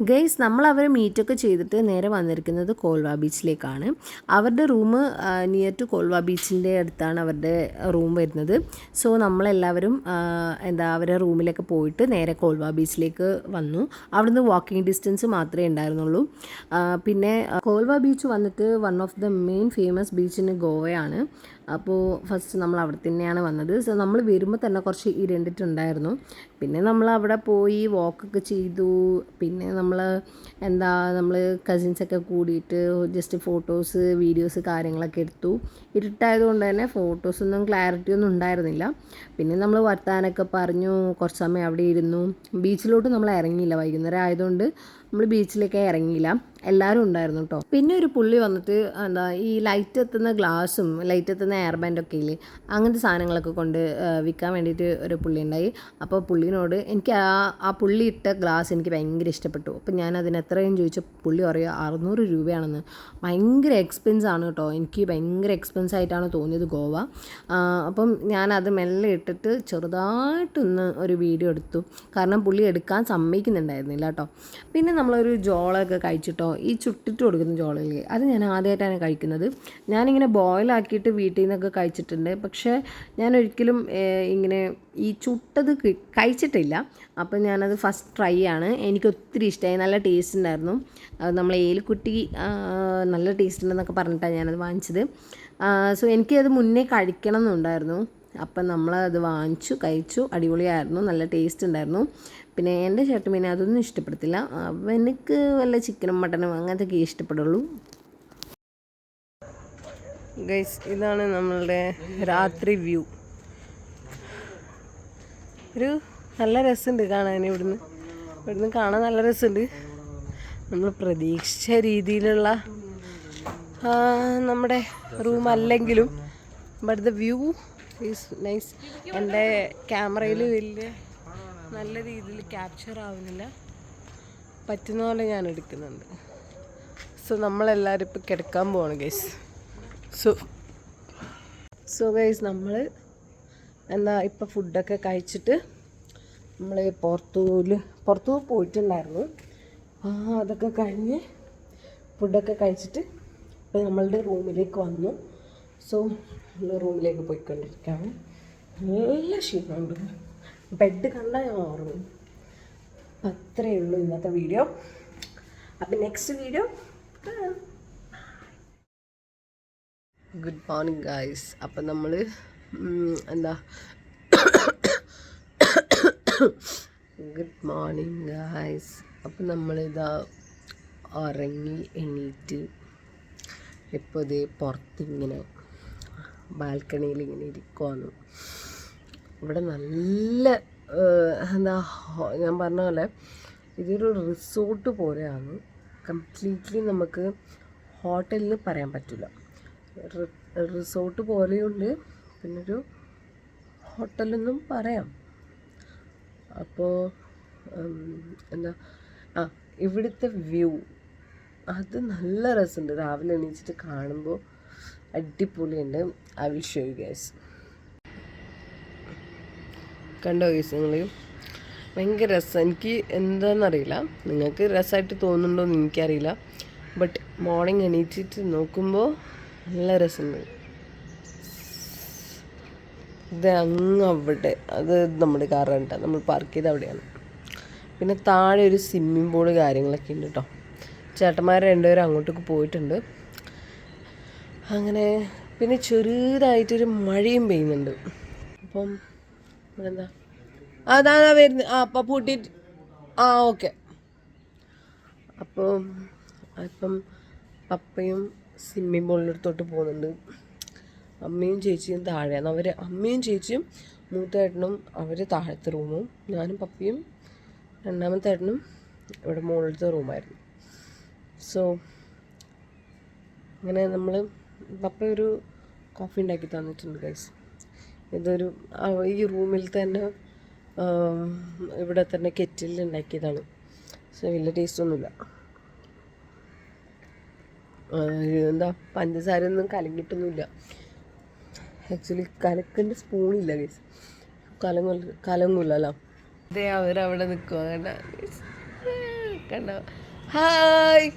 Guys നമ്മൾ അവരെ മീറ്റൊക്കെ ചെയ്തിട്ട് നേരെ വന്നിരിക്കുന്നത് കോൾവ ബീച്ചിലേക്കാണ്. അവരുടെ റൂം നിയർ ടു കോൾവ ബീച്ചിന്റെ അടുത്താണ് അവരുടെ റൂം വരുന്നത്. സോ നമ്മളെല്ലാവരും എന്താ അവരുടെ റൂമിലൊക്കെ പോയിട്ട് നേരെ കോൾവ ബീച്ചിലേക്ക് വന്നു. അവിടുന്ന് വാക്കിംഗ് ഡിസ്റ്റൻസ് മാത്രമേ ഉണ്ടായിരുന്നുള്ളൂ. പിന്നെ കോൽവ ബീച്ച് വന്നിട്ട് one of the main famous beach in ഗോവയാണ്. അപ്പോൾ ഫസ്റ്റ് നമ്മൾ അവിടെ തന്നെയാണ് വന്നത്. സോ നമ്മൾ വരുമ്പോൾ തന്നെ കുറച്ച് ഇരുണ്ടിട്ടുണ്ടായിരുന്നു. പിന്നെ നമ്മൾ അവിടെ പോയി വാക്കൊക്കെ ചെയ്തു. പിന്നെ നമ്മൾ എന്താ നമ്മൾ കസിൻസൊക്കെ കൂടിയിട്ട് ജസ്റ്റ് ഫോട്ടോസ് വീഡിയോസ് കാര്യങ്ങളൊക്കെ എടുത്തു. ഇരുട്ടായതുകൊണ്ട് തന്നെ ഫോട്ടോസൊന്നും ക്ലാരിറ്റി ഒന്നും ഉണ്ടായിരുന്നില്ല. പിന്നെ നമ്മൾ വർത്താനൊക്കെ പറഞ്ഞു. കുറച്ച് സമയം അവിടെ ഇരുന്നു. ബീച്ചിലോട്ട് നമ്മൾ ഇറങ്ങിയില്ല. വൈകുന്നേരം ആയതുകൊണ്ട് നമ്മൾ ബീച്ചിലേക്ക് ഇറങ്ങിയില്ല. എല്ലാവരും ഉണ്ടായിരുന്നു കേട്ടോ പിന്നെ ഒരു പുള്ളി വന്നിട്ട് എന്താ ഈ ലൈറ്റ് എത്തുന്ന ഗ്ലാസും ലൈറ്റ് എത്തുന്ന എയർ ബാൻഡൊക്കെ ഇല്ലേ അങ്ങനത്തെ സാധനങ്ങളൊക്കെ കൊണ്ട് വിൽക്കാൻ വേണ്ടിയിട്ട് ഒരു പുള്ളി ഉണ്ടായി. അപ്പോൾ പുള്ളിനോട് എനിക്ക് ആ ആ പുള്ളി ഇട്ട ഗ്ലാസ് എനിക്ക് ഭയങ്കര ഇഷ്ടപ്പെട്ടു. അപ്പോൾ ഞാൻ അതിന് എത്രയും ചോദിച്ച പുള്ളി പറയുക അറുന്നൂറ് രൂപയാണെന്ന്. ഭയങ്കര എക്സ്പെൻസ് ആണ് കേട്ടോ എനിക്ക് ഭയങ്കര എക്സ്പെൻസ് ആയിട്ടാണ് തോന്നിയത് ഗോവ. അപ്പം ഞാനത് മെല്ലെ ഇട്ടിട്ട് ചെറുതായിട്ടൊന്ന് ഒരു വീഡിയോ എടുത്തു. കാരണം പുള്ളി എടുക്കാൻ സമ്മതിക്കുന്നുണ്ടായിരുന്നില്ല കേട്ടോ പിന്നെ നമ്മളൊരു ജോളൊക്കെ കഴിച്ചിട്ടോ ഈ ചുട്ടിട്ട് കൊടുക്കുന്ന ജോളല്ലേ അത് ഞാൻ ആദ്യമായിട്ടാണ് കഴിക്കുന്നത്. ഞാനിങ്ങനെ ബോയിലാക്കിയിട്ട് വീട്ടിൽ നിന്നൊക്കെ കഴിച്ചിട്ടുണ്ട്. പക്ഷേ ഞാൻ ഒരിക്കലും ഇങ്ങനെ ഈ ചുട്ടത് കഴിച്ചിട്ടില്ല. അപ്പം ഞാനത് ഫസ്റ്റ് ട്രൈ ആണ്. എനിക്ക് ഒത്തിരി ഇഷ്ടമായി നല്ല ടേസ്റ്റ് ഉണ്ടായിരുന്നു. നമ്മൾ ഏലിക്കുട്ടി നല്ല ടേസ്റ്റ് ഉണ്ടെന്നൊക്കെ പറഞ്ഞിട്ടാണ് ഞാനത് വാങ്ങിച്ചത്. സോ എനിക്കത് മുന്നേ കഴിക്കണം എന്നുണ്ടായിരുന്നു അപ്പം നമ്മളത് വാങ്ങിച്ചു കഴിച്ചു. അടിപൊളിയായിരുന്നു. നല്ല ടേസ്റ്റ് ഉണ്ടായിരുന്നു. പിന്നെ എന്റെ ചേട്ടൻ പിന്നെ അതൊന്നും ഇഷ്ടപ്പെടത്തില്ല. അവനക്ക് വല്ല ചിക്കനും മട്ടനും അങ്ങനത്തെയൊക്കെ ഇഷ്ടപ്പെടുള്ളൂ. ഗൈസ് ഇതാണ് നമ്മളുടെ രാത്രി വ്യൂ. ഒരു നല്ല രസമുണ്ട് കാണാൻ ഇവിടുന്ന്. ഇവിടുന്ന് കാണാൻ നല്ല രസമുണ്ട്. നമ്മൾ പ്രതീക്ഷിച്ച രീതിയിലുള്ള നമ്മുടെ റൂം അല്ലെങ്കിലും ബട്ട് വ്യൂ ഈസ് നൈസ് എന്റെ ക്യാമറയിൽ വലിയ നല്ല രീതിയിൽ ക്യാപ്ചർ ആവുന്നില്ല. പറ്റുന്ന പോലെ ഞാൻ എടുക്കുന്നുണ്ട്. സോ നമ്മളെല്ലാവരും ഇപ്പോൾ കിടക്കാൻ പോവാണ് ഗൈസ് സോ സോ ഗൈസ് നമ്മൾ എന്താ ഇപ്പം ഫുഡൊക്കെ കഴിച്ചിട്ട് നമ്മൾ പുറത്തൂൽ പുറത്തു പോയിട്ടുണ്ടായിരുന്നു. ആ അതൊക്കെ കഴിഞ്ഞ് ഫുഡൊക്കെ കഴിച്ചിട്ട് ഇപ്പോൾ നമ്മളുടെ റൂമിലേക്ക് വന്നു. സോ നമ്മൾ റൂമിലേക്ക് പോയിക്കൊണ്ടിരിക്കുകയാണ് നല്ല ക്ഷീണമുണ്ട്. ബെഡ് കണ്ടാൽ ഞാൻ ഓർമ്മ അപ്പം അത്രയേ ഉള്ളൂ ഇന്നത്തെ വീഡിയോ അപ്പം next video good morning guys അപ്പം നമ്മൾ എന്താ? ഗുഡ് മോർണിംഗ് ഗായ്സ് അപ്പം നമ്മളിതാ ഉറങ്ങി എണീറ്റ് ഇപ്പോൾ ഇതേ പുറത്തിങ്ങനെ ബാൽക്കണിയിൽ ഇങ്ങനെ ഇരിക്കുവാണ്. ഇവിടെ നല്ല എന്താ ഞാൻ പറഞ്ഞ പോലെ ഇതൊരു റിസോർട്ട് പോലെയാണ്. കംപ്ലീറ്റ്ലി നമുക്ക് ഹോട്ടലിൽ പറയാൻ പറ്റില്ല. റിസോർട്ട് പോലെയുണ്ട്. പിന്നെ ഒരു ഹോട്ടലെന്നും പറയാം. അപ്പോൾ എന്താ ആ ഇവിടുത്തെ വ്യൂ. അത് നല്ല രസമുണ്ട്. രാവിലെ എണീച്ചിട്ട് കാണുമ്പോൾ അടിപൊളിയുണ്ട്. I will show you guys കണ്ടോ ഗൈസ് ഭയങ്കര രസം. എനിക്ക് എന്താണെന്നറിയില്ല നിങ്ങൾക്ക് രസമായിട്ട് തോന്നുന്നുണ്ടോ എന്ന് എനിക്കറിയില്ല. ബട്ട് മോർണിംഗ് എണീറ്റിട്ട് നോക്കുമ്പോൾ നല്ല രസമുണ്ട് ഇത് അങ്ങ് അവിടെ അത് നമ്മുടെ കാറാണ് നമ്മൾ പാർക്ക് ചെയ്ത് അവിടെയാണ്. പിന്നെ താഴെ ഒരു സ്വിമ്മിംഗ് പൂൾ കാര്യങ്ങളൊക്കെ ഉണ്ട് കേട്ടോ ചേട്ടന്മാർ രണ്ടുപേരും അങ്ങോട്ടേക്ക് പോയിട്ടുണ്ട്. അങ്ങനെ പിന്നെ ചെറുതായിട്ടൊരു മഴയും പെയ്യുന്നുണ്ട്. അപ്പം എന്താ അതാണ് വരുന്നത്. ആ അപ്പം പൂട്ടിയിട്ട് ആ ഓക്കെ. അപ്പോൾ അപ്പം പപ്പയും സ്വിമ്മിംഗ് പൂളിനടുത്തോട്ട് പോകുന്നുണ്ട്. അമ്മയും ചേച്ചിയും താഴെയാണ്. അവർ അമ്മയും ചേച്ചിയും മൂത്തേട്ടനും അവർ താഴത്തെ റൂമും ഞാനും പപ്പയും രണ്ടാമത്തെ ഏട്ടനും ഇവിടെ മുകളിലത്തെ റൂമായിരുന്നു. സോ അങ്ങനെ നമ്മൾ പപ്പ ഒരു കോഫി ഉണ്ടാക്കി തന്നിട്ടുണ്ട് ഗൈസ് ഇതൊരു ഈ റൂമിൽ തന്നെ ഇവിടെ തന്നെ കെറ്റിൽ ഉണ്ടാക്കിയതാണ്. പക്ഷെ വലിയ ടേസ്റ്റൊന്നുമില്ല എന്താ പഞ്ചസാര ഒന്നും കലങ്ങിയിട്ടൊന്നുമില്ല. ആക്ച്വലി കലക്കേണ്ട സ്പൂണില്ല ഗൈസ് കലങ്ങ കലങ്ങൂലല്ലോ അതെ അവരവിടെ നിൽക്കുക കണ്ടോ? ഹായ്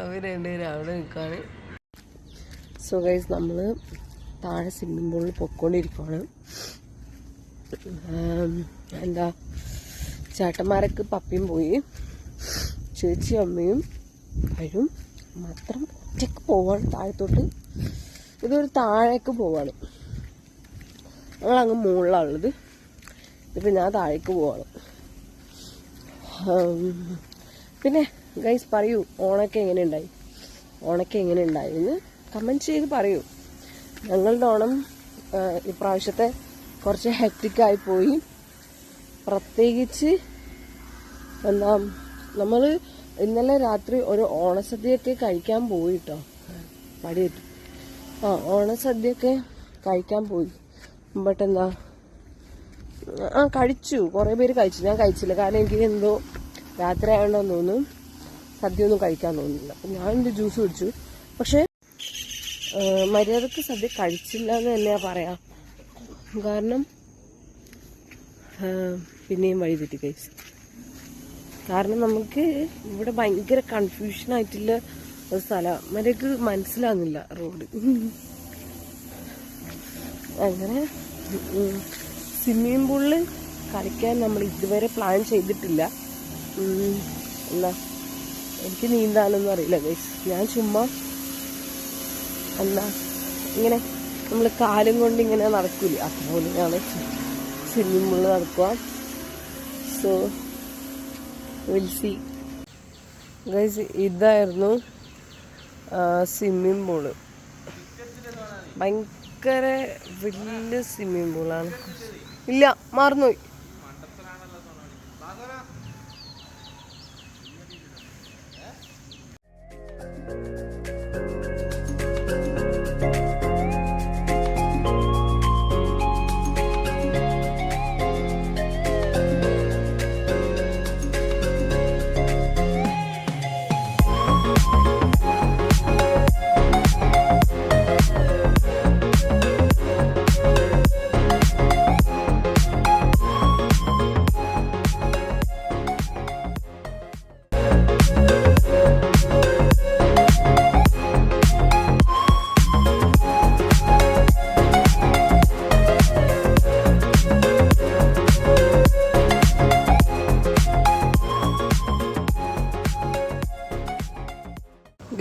അവർ രണ്ടുപേരും അവിടെ നിൽക്കുകയാണ് സോ ഗൈസ് നമ്മൾ താഴെ സ്വിമ്മിംഗ് പൂളിൽ പൊക്കോണ്ടിരിക്കുവാണ്. എന്താ ചേട്ടന്മാരൊക്കെ പപ്പിയും പോയി. ചേച്ചി അമ്മയും വരും മാത്രം ഒറ്റയ്ക്ക് പോവാണ് താഴത്തോട്ട്. ഇതൊരു താഴേക്ക് പോവാണ്. ഞങ്ങളങ്ങ് മുകളിലാണുള്ളത്. ഇപ്പം ഞാൻ താഴേക്ക് പോവാണ്. പിന്നെ ഗൈസ് പറയൂ ഓണൊക്കെ എങ്ങനെ ഉണ്ടായി? ഓണൊക്കെ എങ്ങനെ ഉണ്ടായി? എന്ന് കമന്റ് ചെയ്ത് പറയൂ. ഞങ്ങളുടെ ഓണം ഇപ്രാവശ്യത്തെ കുറച്ച് ഹെക്റ്റിക്കായി പോയി. പ്രത്യേകിച്ച് എന്താ നമ്മൾ ഇന്നലെ രാത്രി ഒരു ഓണസദ്യയൊക്കെ കഴിക്കാൻ പോയി കേട്ടോ പടിയേറ്റു. ആ ഓണസദ്യയൊക്കെ കഴിക്കാൻ പോയി. ബട്ട് എന്താ ആ കഴിച്ചു. കുറേ പേര് കഴിച്ചു. ഞാൻ കഴിച്ചില്ല. കാരണം എനിക്ക് എന്തോ രാത്രി ആയതുകൊണ്ടെന്ന് തോന്നുന്നു. സദ്യ ഒന്നും കഴിക്കാൻ തോന്നുന്നില്ല. അപ്പം ഞാൻ എന്റെ ജ്യൂസ് കുടിച്ചു. പക്ഷേ മര്യാദയ്ക്ക് സദ്യ കഴിച്ചില്ല എന്ന് തന്നെയാ പറയാം. കാരണം പിന്നെയും വഴി തെറ്റി കഴിച്ചു. കാരണം നമുക്ക് ഇവിടെ ഭയങ്കര കൺഫ്യൂഷൻ ആയിട്ടുള്ള ഒരു സ്ഥലമാണ് മര്യാദയ്ക്ക് മനസ്സിലാകുന്നില്ല റോഡ്. അങ്ങനെ സ്വിമ്മിംഗ് പൂളിൽ കളിക്കാൻ നമ്മൾ ഇതുവരെ പ്ലാൻ ചെയ്തിട്ടില്ല. എന്താ എനിക്ക് നീന്താനൊന്നും അറിയില്ല ഗൈസ് ഞാൻ ചുമ്മാ എന്താ? ഇങ്ങനെ നമ്മൾ കാലും കൊണ്ട് ഇങ്ങനെ നടക്കില്ല അതുപോലെയാണ് സ്വിമ്മിംഗ് പൂളിൽ നടക്കുക. സോ വിൽ സി ഗൈസ് ഇതായിരുന്നു സ്വിമ്മിംഗ് പൂൾ ഭയങ്കര വലിയ സ്വിമ്മിംഗ് പൂളാണ് ഇല്ല മറന്നുപോയി.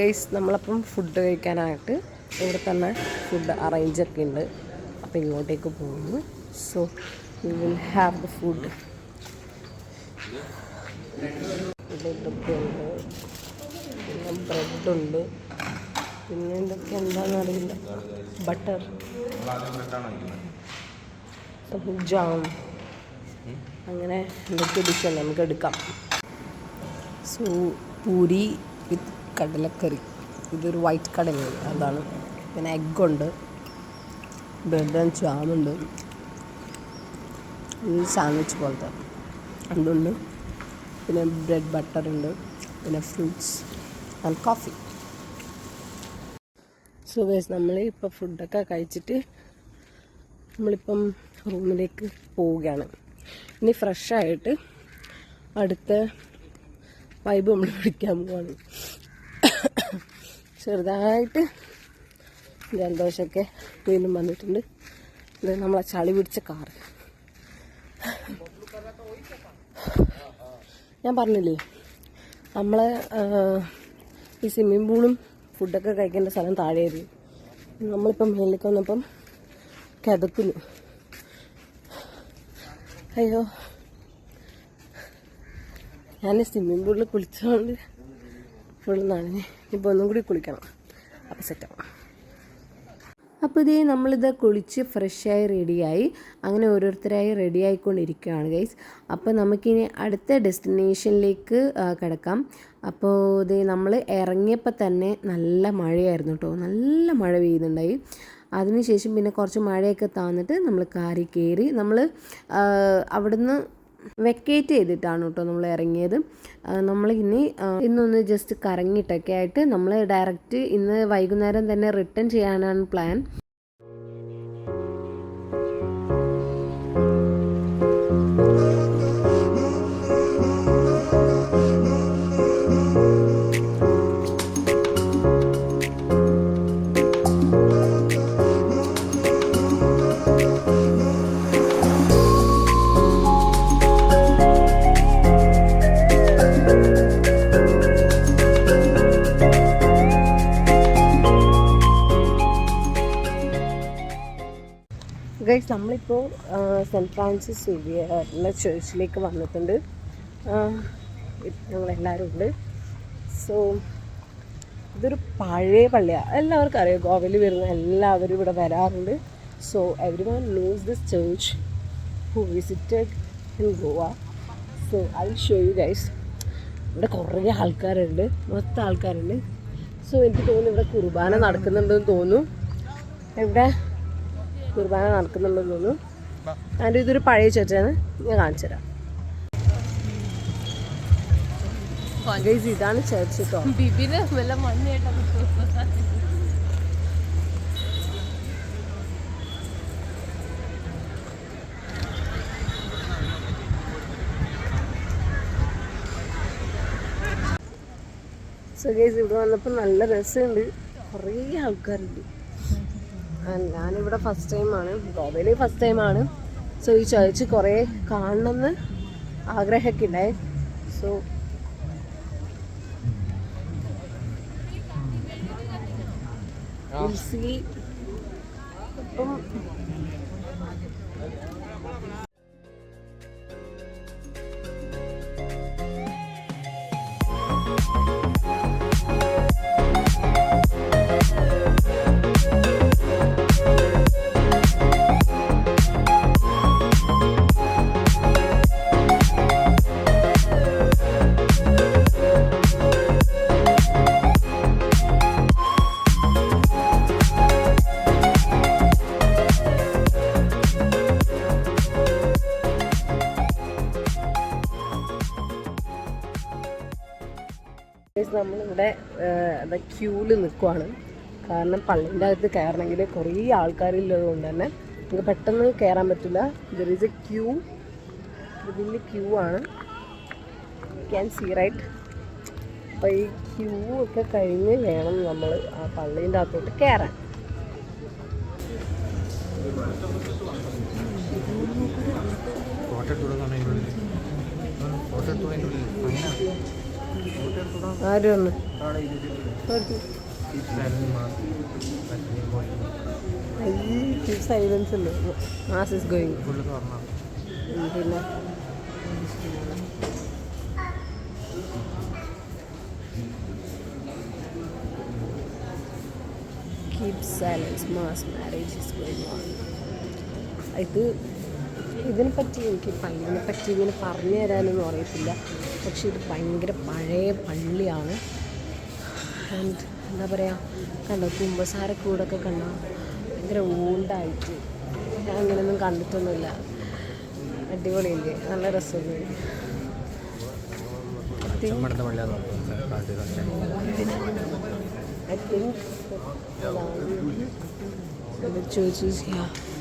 ഗൈസ് നമ്മളപ്പം ഫുഡ് കഴിക്കാനായിട്ട് ഇവിടെ തന്നെ ഫുഡ് അറേഞ്ചൊക്കെ ഉണ്ട്. അപ്പോൾ ഇങ്ങോട്ടേക്ക് പോകുന്നു. So we will have the food ഇവിടെ ഇതൊക്കെ ഉണ്ട്. പിന്നെ ബ്രെഡുണ്ട് പിന്നെ ഇതൊക്കെ എന്താണെന്ന് അറിയില്ല. ബട്ടർ ജാം അങ്ങനെ എന്തൊക്കെ ഡിഷാണ് നമുക്ക് എടുക്കാം. സോ പൂരി വിത്ത് കടലക്കറി. ഇതൊരു വൈറ്റ് കടലയാണ്. അതാണ്. പിന്നെ എഗ്ഗുണ്ട് ബ്രെഡ് ആൻഡ് ജാമുണ്ട് ഇത് സാൻഡ്വിച്ച് പോലത്തെ. അതുണ്ട് പിന്നെ ബ്രെഡ് ബട്ടർ ഉണ്ട്. പിന്നെ fruits and coffee so guys നമ്മൾ ഇപ്പോൾ ഫുഡൊക്കെ കഴിച്ചിട്ട് നമ്മളിപ്പം റൂമിലേക്ക് പോവുകയാണ്. ഇനി ഫ്രഷായിട്ട് അടുത്ത വൈബ് നമ്മൾ പിടിക്കാൻ പോവാണ്. ചെറുതായിട്ട് ജലദോഷമൊക്കെ വീണ്ടും വന്നിട്ടുണ്ട്. ഇത് നമ്മളെ ചളി പിടിച്ച കാറ് ഞാൻ പറഞ്ഞില്ലേ? നമ്മളെ ഈ സ്വിമ്മിംഗ് പൂളും ഫുഡൊക്കെ കഴിക്കേണ്ട സ്ഥലം താഴെയായിരുന്നു. നമ്മളിപ്പം മേലേക്ക് വന്നപ്പം കിതക്കുന്നു. അയ്യോ. ഞാൻ സ്വിമ്മിംഗ് പൂളിൽ കുളിച്ചതുകൊണ്ട് ഫുൾ നനഞ്ഞ് ഇപ്പോൾ ഒന്നും കൂടി കുളിക്കണം. അപ്പോൾ സെറ്റാവും അപ്പോൾ ഇതേ നമ്മളിത് കുളിച്ച് ഫ്രഷായി റെഡിയായി അങ്ങനെ ഓരോരുത്തരായി റെഡി ആയിക്കൊണ്ടിരിക്കുകയാണ് ഗൈസ് അപ്പോൾ നമുക്കിനി അടുത്ത ഡെസ്റ്റിനേഷനിലേക്ക് കിടക്കാം. അപ്പോൾ ഇത് നമ്മൾ ഇറങ്ങിയപ്പോൾ തന്നെ നല്ല മഴയായിരുന്നു കേട്ടോ നല്ല മഴ പെയ്യുന്നുണ്ടായി. അതിനുശേഷം പിന്നെ കുറച്ച് മഴയൊക്കെ താന്നിട്ട് നമ്മൾ കാറി കയറി നമ്മൾ അവിടുന്ന് വെക്കേറ്റ് ചെയ്തിട്ടാണ് കേട്ടോ നമ്മൾ ഇറങ്ങിയത്. നമ്മൾ ഇനി ഇന്നൊന്ന് ജസ്റ്റ് കറങ്ങിയിട്ടൊക്കെ ആയിട്ട് നമ്മൾ ഡയറക്റ്റ് ഇന്ന് വൈകുന്നേരം തന്നെ റിട്ടേൺ ചെയ്യാനാണ് പ്ലാൻ നമ്മളിപ്പോൾ സെന്റ് ഫ്രാൻസിസ് സേവിയറിലെ ചേർച്ചിലേക്ക് വന്നിട്ടുണ്ട്. ഞങ്ങളെല്ലാവരും ഉണ്ട്. സോ ഇതൊരു പഴയ പള്ളിയാണ് എല്ലാവർക്കും അറിയാം ഗോവയിൽ വരുന്ന എല്ലാവരും ഇവിടെ വരാറുണ്ട്. So everyone knows this church who visited in Goa so I show you guys ഇവിടെ കുറേ ആൾക്കാരുണ്ട് മൊത്തം ആൾക്കാരുണ്ട്. സോ എനിക്ക് തോന്നുന്നു ഇവിടെ കുർബാന നടക്കുന്നുണ്ടെന്ന് തോന്നുന്നു. ഇവിടെ കുർബാന നടക്കുന്നുണ്ടെന്ന് തോന്നുന്നു. അതിന്റെ ഇതൊരു പഴയ ചേച്ചാണ് ഞാൻ കാണിച്ചു തരാം. ഇതാണ് ചർച്ച് കേട്ടോ ബിബിന് വല്ല മണ്ണിയായിട്ടാ സോ ഗൈസ് ഇവിടെ വന്നപ്പോൾ നല്ല രസമുണ്ട്. കുറേ ആൾക്കാരുണ്ട്. ഞാനിവിടെ ഫസ്റ്റ് ടൈമാണ് ഗോവയിൽ ഫസ്റ്റ് ടൈമാണ് സോ ഈ ചർച്ച് കുറേ കാണണമെന്ന് ആഗ്രഹമൊക്കെ ഉണ്ടായി സോ സി നമ്മളിവിടെ ക്യൂവിൽ നിൽക്കുവാണ്. കാരണം പള്ളിന്റെ അകത്ത് കയറണമെങ്കിൽ കുറേ ആൾക്കാരില്ലത് കൊണ്ട് തന്നെ നമുക്ക് പെട്ടെന്ന് കയറാൻ പറ്റില്ല. ദർ ഈസ് എ ക്യൂ വലിയ ക്യൂ ആണ്. ക്യാൻ സീ റൈറ്റ് അപ്പോൾ ഈ ക്യൂ ഒക്കെ കഴിഞ്ഞ് വേണം നമ്മൾ ആ പള്ളീന്റെ അകത്തോട്ട് കയറാൻ. ഫോട്ടോ ഉള്ളിൽ. ഫോട്ടോ അങ്ങനെ ആരും ഒന്ന് സൈലൻസ് ഉണ്ട് മാസ് ഇസ് ഗോയിങ് പിന്നെ? Keep silence mass marriage is going on ഇത് ഇതിനെ പറ്റി എനിക്ക് പള്ളിനെ പറ്റി ഇങ്ങനെ പറഞ്ഞു തരാനൊന്നും അറിയത്തില്ല. പക്ഷെ ഇത് ഭയങ്കര പഴയ പള്ളിയാണ്. ആൻഡ് എന്താ പറയുക കണ്ടോ കുമ്പസാരക്കൂടൊക്കെ കണ്ടോ? ഭയങ്കര ഊണ്ടായിട്ട്. ഞാൻ അങ്ങനെയൊന്നും കണ്ടിട്ടൊന്നുമില്ല. അടിപൊളിയില്ലേ? നല്ല രസമല്ലേ? ചോദിച്ചു think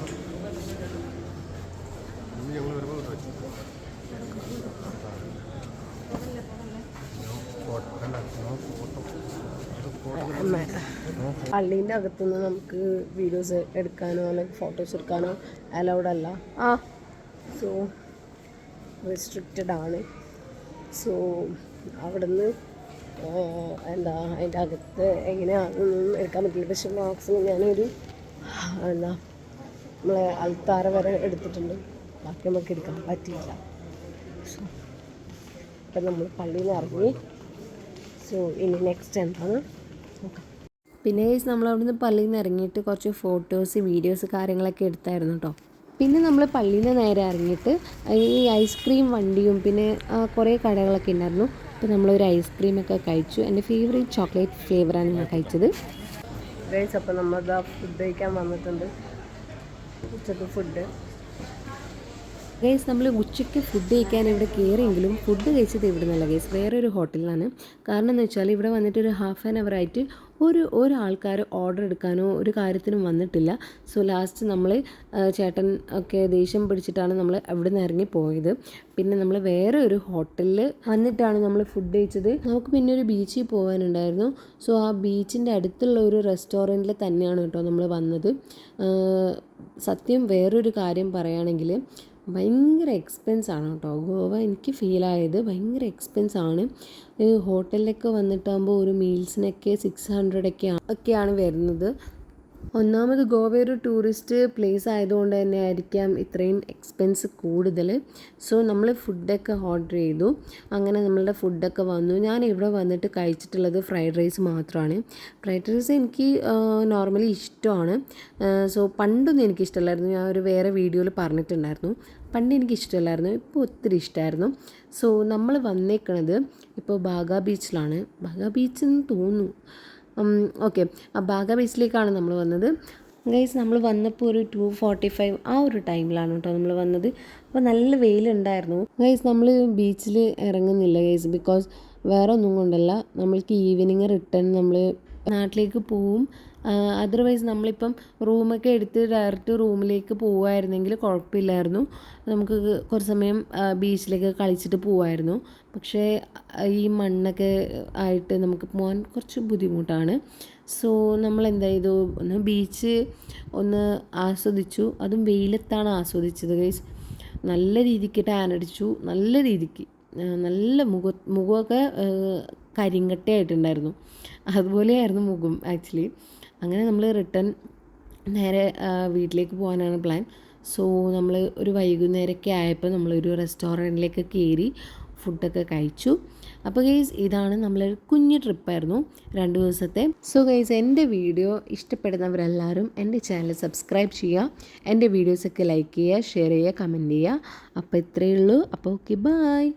പള്ളീന്റെ അകത്തുനിന്ന് നമുക്ക് വീഡിയോസ് എടുക്കാനോ അല്ലെങ്കിൽ ഫോട്ടോസ് എടുക്കാനോ അലൗഡ് അല്ല. ആ. സോ റെസ്ട്രിക്റ്റഡ് ആണ്. സോ അവിടുന്ന് എന്താ അതിന്റെ അകത്ത് എങ്ങനെയാണെന്നൊന്നും എടുക്കാൻ പറ്റില്ല. പക്ഷെ മാക്സിമം ഞാനൊരു എന്താ നമ്മളെ അൽത്താര വരെ എടുത്തിട്ടുണ്ട്. ബാക്കി നമുക്ക് എടുക്കാൻ പറ്റിയില്ല. സോ അപ്പം നമ്മൾ പള്ളിയിൽ നിന്ന് ഇറങ്ങി. സോ ഇനി നെക്സ്റ്റ് എന്താണ്? പിന്നെ ഗൈസ് നമ്മൾ അവിടുന്ന് പള്ളിയിൽ നിന്ന് ഇറങ്ങിയിട്ട് കുറച്ച് ഫോട്ടോസ് വീഡിയോസ് കാര്യങ്ങളൊക്കെ എടുത്തായിരുന്നു കേട്ടോ പിന്നെ നമ്മൾ പള്ളിയിൽ നിന്ന് നേരെ ഇറങ്ങിയിട്ട് ഈ ഐസ്ക്രീം വണ്ടിയും പിന്നെ കുറേ കടകളൊക്കെ ഉണ്ടായിരുന്നു അപ്പോൾ നമ്മളൊരു ഐസ്ക്രീമൊക്കെ കഴിച്ചു. എന്റെ ഫേവറേറ്റ് ചോക്ലേറ്റ് ഫ്ലേവറാണ് ഞാൻ കഴിച്ചത്. ഗൈസ് അപ്പോൾ നമ്മൾ ഫുഡ് കഴിക്കാൻ വന്നിട്ടുണ്ട്. ഉച്ചയ്ക്ക് ഫുഡ് ഗൈസ് നമ്മൾ ഉച്ചയ്ക്ക് ഫുഡ് കഴിക്കാൻ ഇവിടെ കയറിയെങ്കിലും ഫുഡ് കഴിച്ചത് ഇവിടെ നിന്നല്ല ഗൈസ് വേറൊരു ഹോട്ടലിലാണ് കാരണം എന്ന് വെച്ചാൽ ഇവിടെ വന്നിട്ട് ഒരു ഹാഫ് ആൻ അവർ ആയിട്ട് ഒരു ഒരാൾക്കാർ ഓർഡർ എടുക്കാനോ ഒരു കാര്യത്തിനും വന്നിട്ടില്ല. സോ ലാസ്റ്റ് നമ്മൾ ചേട്ടൻ ഒക്കെ ദേഷ്യം പിടിച്ചിട്ടാണ് നമ്മൾ അവിടെ നിന്ന് ഇറങ്ങി പോയത്. പിന്നെ നമ്മൾ വേറെ ഒരു ഹോട്ടലിൽ വന്നിട്ടാണ് നമ്മൾ ഫുഡ് കഴിച്ചത്. നമുക്ക് പിന്നെ ഒരു ബീച്ചിൽ പോകാനുണ്ടായിരുന്നു സോ ആ ബീച്ചിന്റെ അടുത്തുള്ള ഒരു റെസ്റ്റോറന്റിൽ തന്നെയാണ് കേട്ടോ നമ്മൾ വന്നത്. സത്യം വേറൊരു കാര്യം പറയുകയാണെങ്കിൽ ഭയങ്കര എക്സ്പെൻസ് ആണ് കേട്ടോ. ഗോവ എനിക്ക് ഫീൽ ആയത് ഭയങ്കര എക്സ്പെൻസ് ആണ്. ഹോട്ടലിലൊക്കെ വന്നിട്ടാകുമ്പോൾ ഒരു മീൽസിനൊക്കെ സിക്സ് ഹൺഡ്രഡ് ഒക്കെ ഒക്കെയാണ് വരുന്നത്. ഒന്നാമത് ഗോവ ഒരു ടൂറിസ്റ്റ് പ്ലേസ് ആയതുകൊണ്ട് തന്നെ ആയിരിക്കാം ഇത്രയും എക്സ്പെൻസ് കൂടുതൽ സോ നമ്മൾ ഫുഡൊക്കെ ഓർഡർ ചെയ്തു. അങ്ങനെ നമ്മളുടെ ഫുഡൊക്കെ വന്നു. ഞാൻ ഇവിടെ വന്നിട്ട് കഴിച്ചിട്ടുള്ളത് ഫ്രൈഡ് റൈസ് മാത്രമാണ് ഫ്രൈഡ് റൈസ് എനിക്ക് നോർമലി ഇഷ്ടമാണ്. സോ പണ്ടൊന്നും എനിക്ക് ഇഷ്ടമല്ലായിരുന്നു ഞാൻ ഒരു വേറെ വീഡിയോയിൽ പറഞ്ഞിട്ടുണ്ടായിരുന്നു. പണ്ട് എനിക്ക് ഇഷ്ടമല്ലായിരുന്നു ഇപ്പോൾ ഒത്തിരി ഇഷ്ടമായിരുന്നു സോ നമ്മൾ വന്നേക്കണത് ഇപ്പോൾ ബാഗ ബീച്ചിലാണ്. ബാഗ ബീച്ച് എന്ന് തോന്നുന്നു ഓക്കെ. ആ ബാഗ ബീച്ചിലേക്കാണ് നമ്മൾ വന്നത്. ഗൈസ് നമ്മൾ വന്നപ്പോൾ ഒരു ടു ഫോർട്ടി ഫൈവ് ആ ഒരു ടൈമിലാണ് കേട്ടോ നമ്മൾ വന്നത്. അപ്പോൾ നല്ല വെയിലുണ്ടായിരുന്നു. ഗൈസ് നമ്മൾ ബീച്ചിൽ ഇറങ്ങുന്നില്ല ഗൈസ് ബിക്കോസ് വേറെ ഒന്നും കൊണ്ടല്ല. നമ്മൾക്ക് ഈവനിങ് റിട്ടേൺ നമ്മൾ നാട്ടിലേക്ക് പോവും. അതർവൈസ് നമ്മളിപ്പം റൂമൊക്കെ എടുത്ത് ഡയറക്റ്റ് റൂമിലേക്ക് പോവുമായിരുന്നെങ്കിൽ കുഴപ്പമില്ലായിരുന്നു. നമുക്ക് കുറച്ച് സമയം ബീച്ചിലേക്ക് കളിച്ചിട്ട് പോവായിരുന്നു പക്ഷേ ഈ മണ്ണൊക്കെ ആയിട്ട് നമുക്ക് പോകാൻ കുറച്ച് ബുദ്ധിമുട്ടാണ്. സോ നമ്മൾ എന്താ ചെയ്തു ഒന്ന് ബീച്ച് ഒന്ന് ആസ്വദിച്ചു. അതും വെയിലത്താണ് ആസ്വദിച്ചത് ഗൈസ് നല്ല രീതിക്ക് ടാൻ അടിച്ചു. നല്ല രീതിക്ക് നല്ല മുഖ മുഖമൊക്കെ കരിങ്കട്ടയായിട്ടുണ്ടായിരുന്നു. അതുപോലെയായിരുന്നു മുഖം ആക്ച്വലി അങ്ങനെ നമ്മൾ റിട്ടേൺ നേരെ വീട്ടിലേക്ക് പോകാനാണ് പ്ലാൻ സോ നമ്മൾ ഒരു വൈകുന്നേരമൊക്കെ ആയപ്പോൾ നമ്മളൊരു റെസ്റ്റോറന്റിലേക്ക് കയറി ഫുഡൊക്കെ കഴിച്ചു. അപ്പോൾ ഗൈസ് ഇതാണ് നമ്മളൊരു കുഞ്ഞു ട്രിപ്പായിരുന്നു രണ്ട് ദിവസത്തെ. സോ ഗൈസ് എന്റെ വീഡിയോ ഇഷ്ടപ്പെടുന്നവരെല്ലാവരും എന്റെ ചാനൽ സബ്സ്ക്രൈബ് ചെയ്യുക. എന്റെ വീഡിയോസൊക്കെ ലൈക്ക് ചെയ്യുക ഷെയർ ചെയ്യുക കമന്റ് ചെയ്യുക. അപ്പോൾ ഇത്രയേ ഉള്ളൂ. അപ്പോൾ ഓക്കെ ബായ്